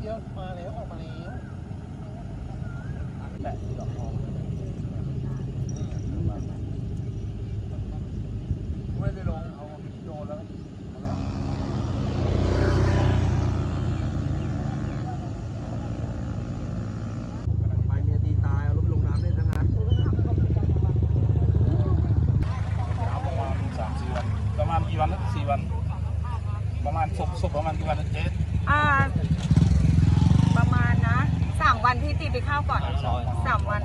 เดี๋ยวมาแล้วออกมาแล้วแปะที่ดอกทองไม่ได้ลงเอาโยนแล้วไปเมียตีตายเอารถไปลงน้ำเล่นทั้งนั้นประมาณสามสี่วันประมาณกี่วันนะสี่วัน ประมาณศพศพประมาณกี่วันนะเจ๊อ่า ประมาณนะสามวันที่ตีไปเข้าก่อนสามวัน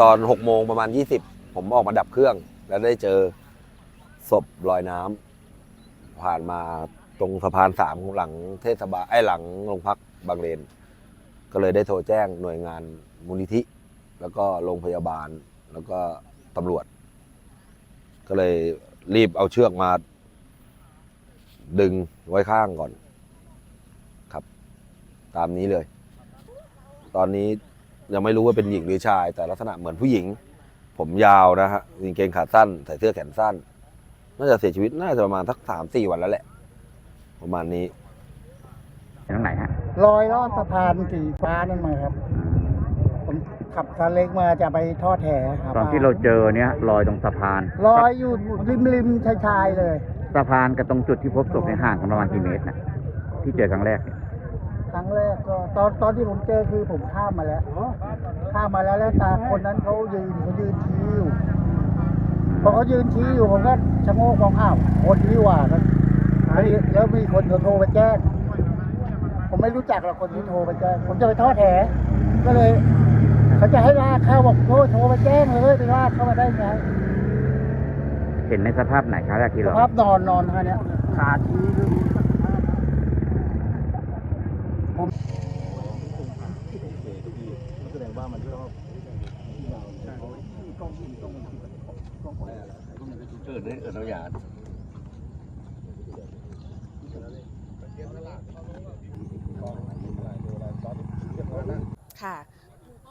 ตอน6โมงประมาณ 20 ผมออกมาดับเครื่อง แล้วได้เจอศพลอยน้ำผ่านมาตรงสะพานสามหลังเทศบาลไอ้หลังโรงพักบางเลน ก็เลยได้โทรแจ้งหน่วยงานมูลนิธิ แล้วก็โรงพยาบาลแล้วก็ตำรวจ ก็เลยรีบเอาเชือกมา ดึงไว้ข้างก่อนครับ ตามนี้เลย ตอนนี้ยังไม่รู้ว่าเป็นหญิงหรือชาย แต่ลักษณะเหมือนผู้หญิง ผมยาวนะฮะกางเกงขาสั้น ใส่เสื้อแขนสั้น น่าจะเสียชีวิตน่าจะประมาณสักสามสี่วันแล้วแหละ ประมาณนี้ตรงไหนฮะลอยลอดสะพานสีฟ้านั่นมาครับ ผมขับซาเล้งมาจะไปทอดแหหาตอนปลที่เราเจอเนี่ยลอยตรงสะพานลอยอยู่ริมริมชายชายๆเลย สะพานกับตรงจุดที่พบศพในยห่างกันประมาณกี่เมตรนะที่เจอครั้งแรกเนี่ย ครั้งแรกก็ตอนตอนที่ผมเจอคือผมข้ามมาแล้วข้ามมาแล้วแล้วตาคนนั้นเขายืนเขายืนชี้อยู่พอเขายืนชี้อยู่ผมก็ชะโงกมองอ้าวคนนี่หว่ากันแล้วมีคนเขาโทรไปแจ้งผมไม่รู้จักหรอกคนที่โทรไปแจ้งผมจะไปทอดแหก็เลยเขาจะให้ลากเข้าบอกโทรโทรไปแจ้งเลยไปลากเข้ามาได้ไงเห็นในสภาพไหนครั้งแรกที่สเราภาพนอนนอนท่าเนี้ยขาชี้ ขึ้นแสดงว่ามันชอบเกิดเกิดน้ำยาค่ะ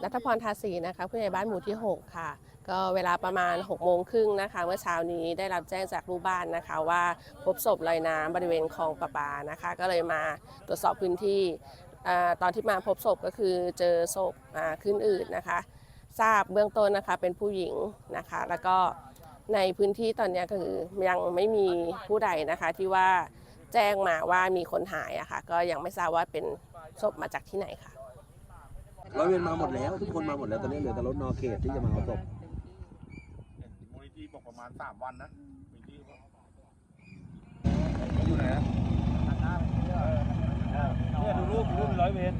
นัทพรทาสีนะคะผู้ใหญ่บ้านหมู่ที่ 6 ค่ะ ก็เวลาประมาณ6โมงครึ่งนะคะเมื่อเช้านี้ได้รับแจ้งจากลูกบ้านนะคะ ว่าพบศพลอยน้ำบริเวณคลองประปานะคะ ก็เลยมาตรวจสอบพื้นที่อตอนที่มาพบศพก็คือเจอศพขึ้นอืดนะคะ ทราบเบื้องต้นนะคะเป็นผู้หญิงนะคะ แล้วก็ในพื้นที่ตอนนี้ก็คือยังไม่มีผู้ใดนะคะที่ว่าแจ้งมาว่ามีคนหายอะค่ะก็ยังไม่ทราบว่าเป็นศพมาจากที่ไหนค่ะร้อยเวรมาหมดแล้ว ทุกคนมาหมดแล้วตอนนี้เหลือแต่รถนอเขตที่จะมาเอาศพ บอกประมาณสามวันนะมีที่อยู่ไหนนะเนี่ยดูรูปรุ่นร้อยเวร